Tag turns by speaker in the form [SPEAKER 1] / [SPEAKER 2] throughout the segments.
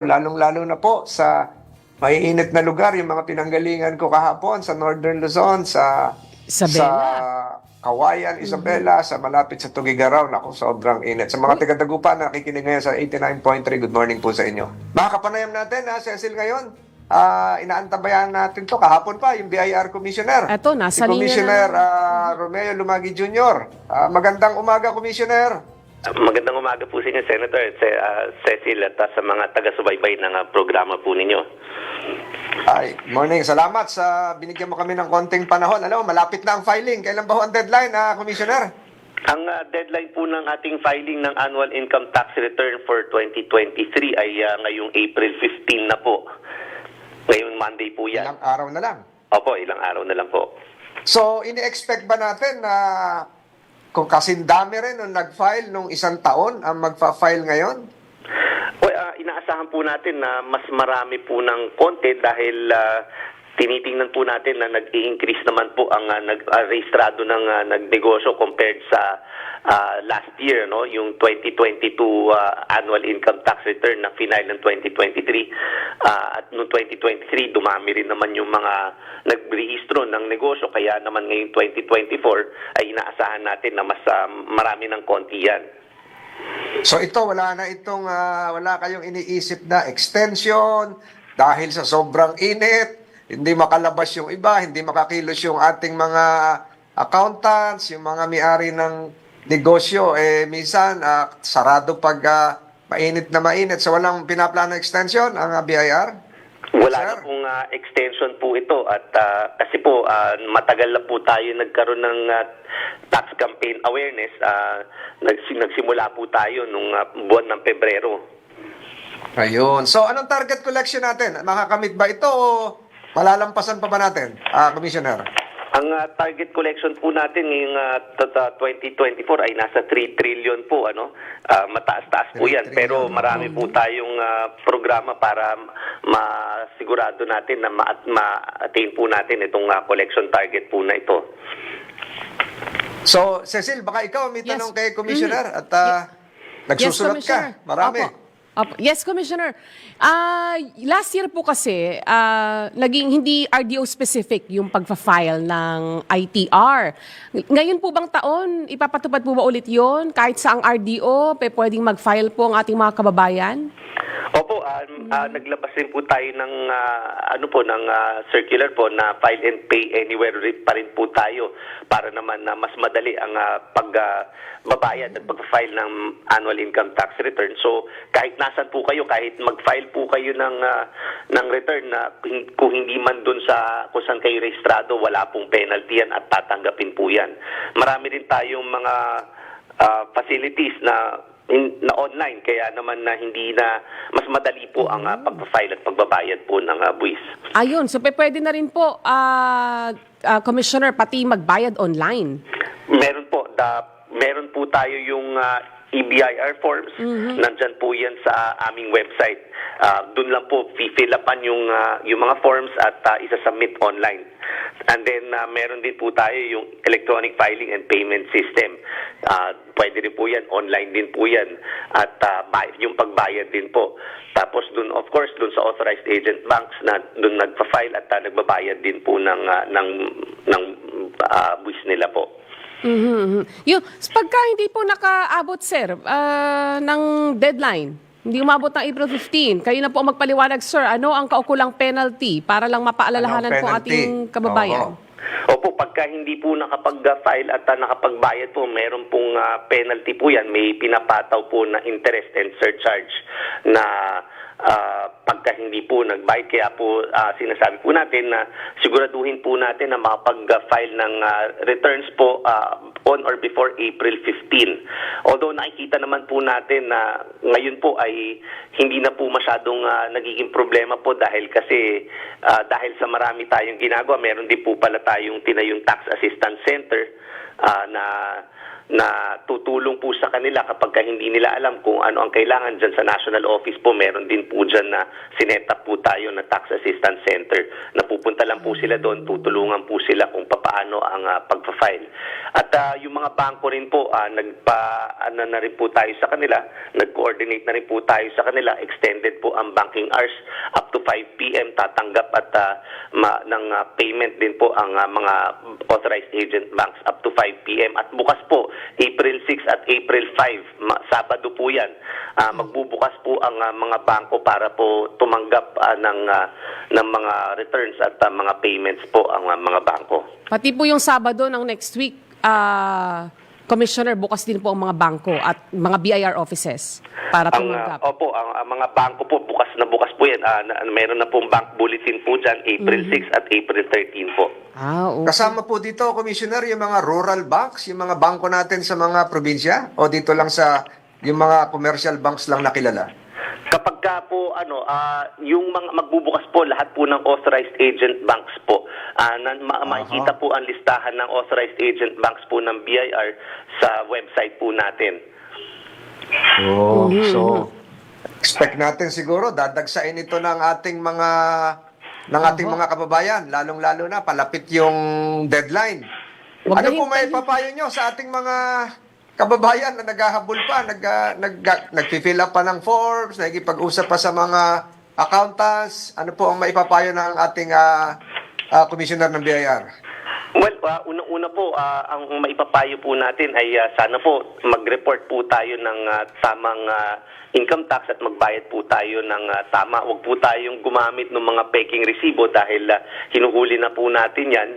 [SPEAKER 1] lalong-lalo na po sa maiinit na lugar, yung mga pinanggalingan ko kahapon sa Northern Luzon, sa
[SPEAKER 2] Isabela.
[SPEAKER 1] sa Kawayan, Isabela, sa malapit sa Tugigaraw, naku, sobrang init. Sa mga taga-Dagupan na nakikinig ngayon sa 89.3, good morning po sa inyo. Mga kapanayam natin, ha, Cecil, ngayon, ah, inaantabayan natin to kahapon pa, yung BIR Commissioner.
[SPEAKER 2] Eto, nasa
[SPEAKER 1] si Commissioner
[SPEAKER 2] na.
[SPEAKER 1] ah, Romeo Lumagi Jr. Ah, magandang umaga, Commissioner.
[SPEAKER 3] Magandang umaga po sa inyo, Senator Se- ah, Cecil, at ah, sa mga taga-subaybay ng ah, programa po ninyo.
[SPEAKER 1] Ay, morning. Salamat sa binigyan mo kami ng konting panahon. Alam mo, malapit na ang filing. Kailan ba ho ang deadline, ah, Commissioner?
[SPEAKER 3] Ang ah, deadline po ng ating filing ng annual income tax return for 2023 ay ah, ngayong April 15 na po. Ngayong Monday po yan.
[SPEAKER 1] Ilang araw na lang.
[SPEAKER 3] Opo, ilang araw na lang po.
[SPEAKER 1] So, ini-expect ba natin na kung kasing dami rin nung nag-file nung isang taon ang magfa-file ngayon?
[SPEAKER 3] Well, ah, inaasahan po natin na mas marami po ng konti dahil ah, tinitingnan po natin na nag-i-increase naman po ang uh, nag-rehistrado ng ah, nagnegosyo compared sa ah, last year, no? yung 2022 ah, annual income tax return na final ng 2023. Ah, at noong 2023, dumami rin naman yung mga nagrehistro ng negosyo. Kaya naman ngayong 2024 ay inaasahan natin na mas ah, marami ng konti yan.
[SPEAKER 1] So ito, wala na itong, ah, wala kayong iniisip na extension dahil sa sobrang init, hindi makalabas yung iba, hindi makakilos yung ating mga accountants, yung mga may-ari ng negosyo, eh minsan ah, sarado pag ah, mainit na mainit. So walang pinaplano extension ang ah, BIR?
[SPEAKER 3] Wala
[SPEAKER 1] Sir?
[SPEAKER 3] na pong ah, extension po ito at ah, kasi po ah, matagal na po tayo nagkaroon ng ah, tax campaign awareness. Nagsi- nagsimula po tayo nung ah, buwan ng Pebrero.
[SPEAKER 1] Ayun. So anong target collection natin? Makakamit ba ito o malalampasan pa ba natin, ah, Commissioner?
[SPEAKER 3] Ang ah, target collection po natin ngayong ah, t- t- 2024 ay nasa 3 trillion po ano. Ah, mataas-taas po
[SPEAKER 1] 3
[SPEAKER 3] 'yan pero marami po tayong ah, programa para masigurado natin na ma- ma-attain po natin itong ah, collection target po na ito.
[SPEAKER 1] So, Cecil, baka ikaw may
[SPEAKER 2] Yes.
[SPEAKER 1] tanong kay Commissioner
[SPEAKER 2] Mhm.
[SPEAKER 1] at ah, nagsusulat
[SPEAKER 2] Commissioner.
[SPEAKER 1] ka. Marami.
[SPEAKER 2] Opo. Opo. Yes, Commissioner. Ah, last year po kasi, ah, naging hindi RDO specific yung pagfa-file ng ITR. Ngayon po bang taon, ipapatupad po ba ulit yon Kahit sa ang RDO, pe, pwedeng mag-file po ang ating mga kababayan?
[SPEAKER 3] Opo, ah, ah, naglabas din po tayo ng ah, ano po ng ah, circular po na file and pay anywhere pa rin po tayo para naman na mas madali ang ah, pag ah, at pag-file ng annual income tax return. So, kahit nasan po kayo, kahit mag-file po kayo ng ah, ng return na hin- kung hindi man doon sa kung saan kayo rehistrado, wala pong penalty yan at tatanggapin po yan. Marami din tayong mga ah, facilities na in, na online kaya naman na hindi na mas madali po ang uh, pag-file at pagbabayad po ng uh, buwis.
[SPEAKER 2] Ayun, so pwede na rin po, ah, ah, Commissioner, pati magbayad online.
[SPEAKER 3] Meron po da, meron po tayo yung uh, EBIR forms. Nandyan po 'yan sa aming website. Uh, doon lang po fill upan yung uh, yung mga forms at uh, isa-submit online. And then uh, meron din po tayo yung electronic filing and payment system. Uh, pwede rin po 'yan, online din po 'yan. At uh, yung pagbayad din po. Tapos doon of course doon sa authorized agent banks na doon nagfa-file at uh, nagbabayad din po ng uh, ng ng uh, buwis nila po.
[SPEAKER 2] Mhm, mhm. Yung, pagka hindi po nakaabot, sir, ah, ng deadline, hindi umabot ng April 15, kayo na po ang magpaliwanag, sir, ano ang kaukulang penalty para lang mapaalalahanan
[SPEAKER 1] Anong
[SPEAKER 2] po
[SPEAKER 1] penalty?
[SPEAKER 2] ating kababayan?
[SPEAKER 1] Oo.
[SPEAKER 3] Opo, pagka hindi po nakapag-file at uh, nakapagbayad po, meron pong ah, penalty po yan. May pinapataw po na interest and surcharge na ah, pagka hindi po nagbayad. Kaya po ah, sinasabi po natin na siguraduhin po natin na makapag-file ng ah, returns po ah, on or before April 15. Although nakikita naman po natin na ngayon po ay hindi na po masyadong ah, nagiging problema po dahil kasi ah, dahil sa marami tayong ginagawa, meron din po pala tayong tinayong tax assistance center ah, na na tutulong po sa kanila kapag ka hindi nila alam kung ano ang kailangan dyan sa national office po meron din po dyan na sinetap po tayo na tax assistance center na pupunta lang po sila doon tutulungan po sila kung paano ang ah, pagpa-file at ah, yung mga bangko rin po, ah, nagpa, ano na rin po tayo sa kanila, nag-coordinate na rin po tayo sa kanila, extended po ang banking hours up to 5 p.m. tatanggap at ah, ma, ng ah, payment din po ang ah, mga authorized agent banks up to 5 p.m. At bukas po, April 6 at April 5, ma- Sabado po yan, ah, magbubukas po ang ah, mga bangko para po tumanggap ah, ng, ah, ng mga returns at ah, mga payments po ang ah, mga bangko.
[SPEAKER 2] Pati po yung Sabado ng next week, ah, Commissioner, bukas din po ang mga bangko at mga BIR offices para
[SPEAKER 3] Ang,
[SPEAKER 2] tumanggap.
[SPEAKER 3] ah, opo, ang, ang mga bangko po, bukas na bukas po yan. Ah, na, meron na pong bank bulletin po dyan, April 6 at April 13 po.
[SPEAKER 2] ah, okay.
[SPEAKER 1] Kasama po dito, Commissioner, yung mga rural banks, yung mga bangko natin sa mga probinsya o dito lang sa yung mga commercial banks lang nakilala?
[SPEAKER 3] Kapag ka po ano ah, yung mga magbubukas po lahat po ng authorized agent banks po. Ah, na, ma- makikita po ang listahan ng authorized agent banks po ng BIR sa website po natin.
[SPEAKER 1] Oh, so expect natin siguro dadagsain ito ng ating mga ng ating mga kababayan, lalong-lalo na palapit yung deadline.
[SPEAKER 2] Huwag
[SPEAKER 1] ano
[SPEAKER 2] na
[SPEAKER 1] po may
[SPEAKER 2] hintayin.
[SPEAKER 1] papayo nyo sa ating mga kababayan na naghahabol pa, nag, ah, nag, nag-fill up pa ng forms, nagipag-usap pa sa mga accountants? Ano po ang maipapayo ng ating ah, ah, commissioner ng BIR?
[SPEAKER 3] Well, ah, unang-una po, ah, ang maipapayo po natin ay ah, sana po mag-report po tayo ng ah, tamang ah, income tax at magbayad po tayo ng ah, tama. Huwag po tayong gumamit ng mga peking resibo dahil ah, hinuhuli na po natin yan.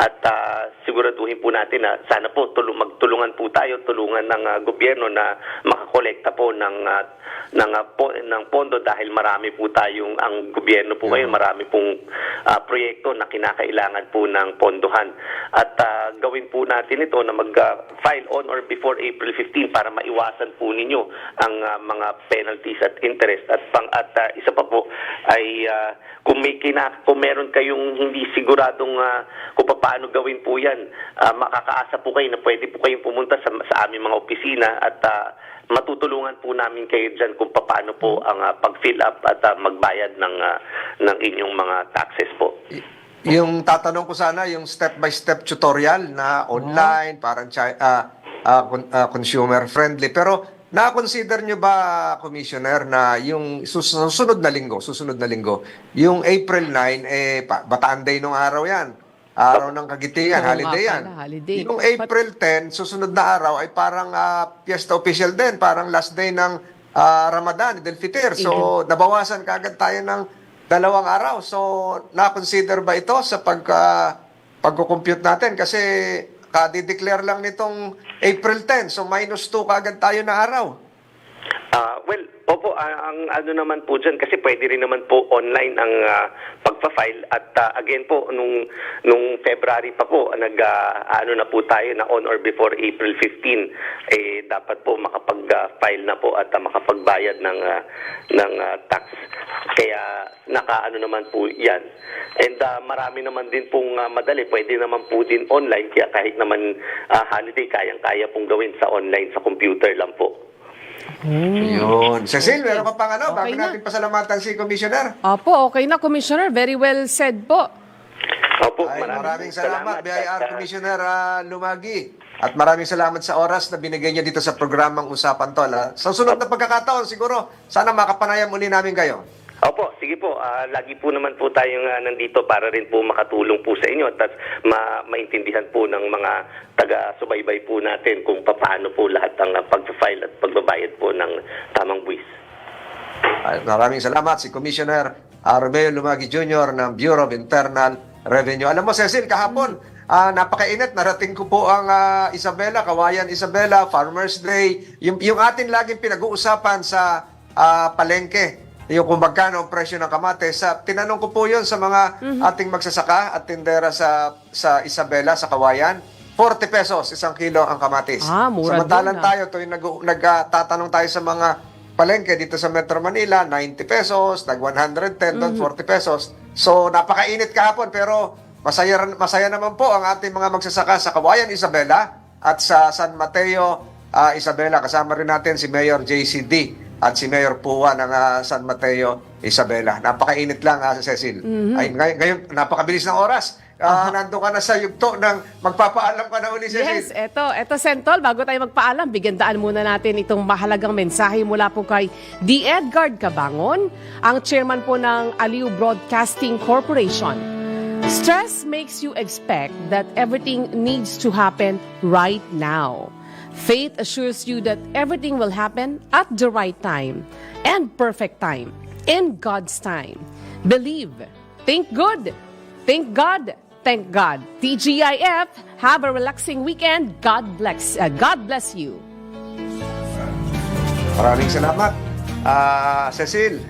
[SPEAKER 3] At ah, siguraduhin po natin na sana po tulung magtulungan po tayo, tulungan ng ah, gobyerno na makakolekta po ng ah, ng ah, po, ng pondo dahil marami po tayong ang gobyerno po ngayon marami pong ah, proyekto na kinakailangan po ng pondohan at ah, gawin po natin ito na mag-file on or before April 15 para maiwasan po ninyo ang ah, mga penalties at interest at pang at ah, isa pa po ay ah, kung may kina, kung meron kayong hindi siguradong ah, kung paano gawin po yan ah, makakaasa po kayo na pwede po kayong pumunta sa, sa aming mga opisina at ah, matutulungan po namin kayo dyan kung paano po ang ah, pag-fill up at ah, magbayad ng ah, ng inyong mga taxes po.
[SPEAKER 1] Yung tatanong ko sana, yung step-by-step tutorial na online, parang ah, ah, con- ah, consumer-friendly. Pero na-consider nyo ba, Commissioner, na yung sus- susunod na linggo, susunod na linggo, yung April 9, eh, pa- Bataan Day nung araw yan. Araw ng kagitian, holiday yan.
[SPEAKER 2] pala, holiday.
[SPEAKER 1] Yung April 10, susunod na araw ay parang ah, fiesta official din, parang last day ng ah, Ramadan, Idul Fitr. So, nabawasan kagad tayo ng dalawang araw. So, na-consider ba ito sa pag, ah, pagkukompute natin? Kasi kadi-declare lang nitong April 10. So, minus 2 kagad tayo na araw.
[SPEAKER 3] Ah, well, opo, ah, ang ano naman po dyan, kasi pwede rin naman po online ang ah, pagpa-file at ah, again po, nung, nung February pa po, nag, ah, ano na po tayo na on or before April 15, eh, dapat po makapag-file na po at ah, makapagbayad ng, ah, ng ah, tax. Kaya nakaano naman po yan. And ah, marami naman din pong ah, madali, pwede naman po din online, kaya kahit naman ah, holiday, kayang-kaya pong gawin sa online, sa computer lang po.
[SPEAKER 1] Yun. Cecil,
[SPEAKER 2] Okay.
[SPEAKER 1] meron ka pang ano?
[SPEAKER 2] Okay
[SPEAKER 1] bago
[SPEAKER 2] na.
[SPEAKER 1] natin pasalamatan si Commissioner.
[SPEAKER 2] Opo, okay na, Commissioner. Very well said po.
[SPEAKER 3] Opo,
[SPEAKER 1] Ay, maraming,
[SPEAKER 3] maraming
[SPEAKER 1] salamat, BIR
[SPEAKER 3] at, ah,
[SPEAKER 1] Commissioner ah, Lumagi. At maraming salamat sa oras na binigay niyo dito sa programang Usapan Tol. ah. Sa sunod na pagkakataon, siguro, sana makapanayam muli namin kayo.
[SPEAKER 3] Opo, sige po. Ah, lagi po naman po tayong ah, nandito para rin po makatulong po sa inyo at ma maintindihan po ng mga taga-subaybay po natin kung paano po lahat ang ah, pag-file at pagbabayad po ng tamang buwis.
[SPEAKER 1] Maraming salamat si Commissioner Armeo Lumagi Jr. ng Bureau of Internal Revenue. Alam mo, Cecil, kahapon, ah, napakainit. Narating ko po ang ah, Isabela, Kawayan Isabela, Farmers Day. Yung, yung atin laging pinag-uusapan sa ah, palengke, yung kung magkano ang presyo ng kamates. Sa, tinanong ko po yun sa mga ating magsasaka at tindera sa, sa Isabela, sa Kawayan. 40 pesos isang kilo ang kamatis.
[SPEAKER 2] Ah, mura
[SPEAKER 1] Samantalang
[SPEAKER 2] din, ah.
[SPEAKER 1] tayo, tuwing nag, nagtatanong tayo sa mga palengke dito sa Metro Manila, 90 pesos, nag 110, doon 40 pesos. So, napakainit kahapon pero masaya, masaya naman po ang ating mga magsasaka sa Kawayan, Isabela at sa San Mateo, ah, Isabela. Kasama rin natin si Mayor JCD at si Mayor Pua ng ah, San Mateo, Isabela. Napakainit lang, ah, Cecil. Ay, ngay- ngayon, napakabilis ng oras. Ah, nandun ka na sa yugto ng magpapaalam ka na uli, Cecil.
[SPEAKER 2] Yes, eto, eto Sentol, bago tayo magpaalam, bigyan daan muna natin itong mahalagang mensahe mula po kay D. Edgard Cabangon, ang chairman po ng Aliw Broadcasting Corporation. Stress makes you expect that everything needs to happen right now. Faith assures you that everything will happen at the right time and perfect time, in God's time. Believe, think good, Thank God. Thank God. TGIF, have a relaxing weekend. God bless uh, God bless you.
[SPEAKER 1] Maraming salamat. Ah, Cecil,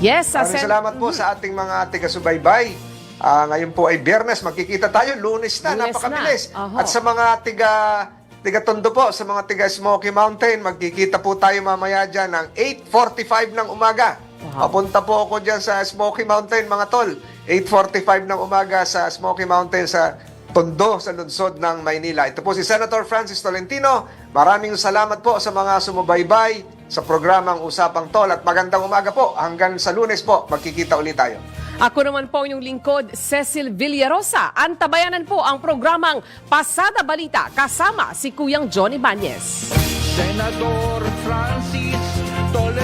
[SPEAKER 2] Yes, uh,
[SPEAKER 1] maraming
[SPEAKER 2] Sen-
[SPEAKER 1] salamat po sa ating mga tiga-subaybay. Ah, ngayon po ay biyernes, magkikita tayo, lunes na,
[SPEAKER 2] Lunes
[SPEAKER 1] napakabilis.
[SPEAKER 2] na. Oho.
[SPEAKER 1] At sa mga tiga tiga Tondo po, sa mga tiga Smoky Mountain, magkikita po tayo mamaya dyan ng 8.45 ng umaga.
[SPEAKER 2] Wow.
[SPEAKER 1] Papunta po ako dyan sa Smoky Mountain, mga tol. 8.45 ng umaga sa Smoky Mountain sa Tondo, sa lungsod ng Maynila. Ito po si Senator Francis Tolentino. Maraming salamat po sa mga sumubaybay sa programang Usapang Tol. At magandang umaga po. Hanggang sa lunes po, magkikita ulit tayo.
[SPEAKER 2] Ako naman po yung lingkod, Cecil Villarosa. Antabayanan po ang programang Pasada Balita kasama si Kuyang Johnny Banyes.
[SPEAKER 4] Senador Francis Tolentino